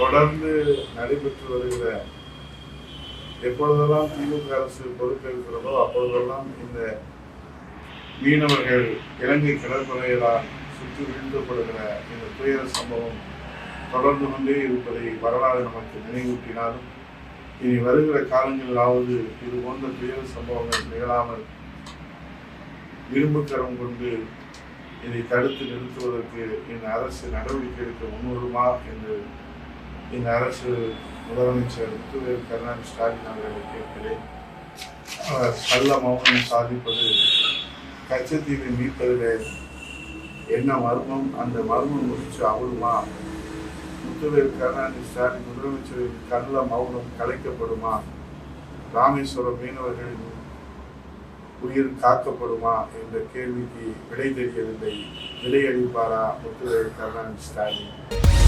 தொடர்ந்து நடைபெற்று வருகிற எப்பொழுதெல்லாம் திமுக அரசு பொறுப்பேற்கிறதோ அப்பொழுதெல்லாம் இந்த மீனவர்கள் இலங்கை கடற்படையிலால் சுற்றி வீழ்த்தப்படுகிற இந்த துயர சம்பவம் தொடர்ந்து கொண்டே இருப்பதை வரலாறு நமக்கு நினைவூட்டினாலும் இனி வருகிற காலங்களிலாவது இது போன்ற துயர சம்பவங்கள் நிகழாமல் இரும்புக்கரம் கொண்டு இதை தடுத்து நிறுத்துவதற்கு இந்த அரசு நடவடிக்கை எடுக்க முன்வருமா என்று என் அரசு முதலமைச்சர் முத்துவேல் கருணாநிதி ஸ்டாலின் அவர்களை கேட்கிறேன். கள்ள மௌனம் சாதிப்பது கச்சத்தீவை மீட்பதிலே என்ன மர்மம்? அந்த மர்மம் முடிச்சு அவளுமா முத்துவேல் கருணாநிதி ஸ்டாலின் முதலமைச்சரின் கள்ள மௌனம் கலைக்கப்படுமா? ராமேஸ்வரம் மீனவர்களின் உயிர் காக்கப்படுமா என்ற கேள்விக்கு விடை தெரியவில்லை. விடையளிப்பாரா முத்துவேல் கருணாநிதி ஸ்டாலின்?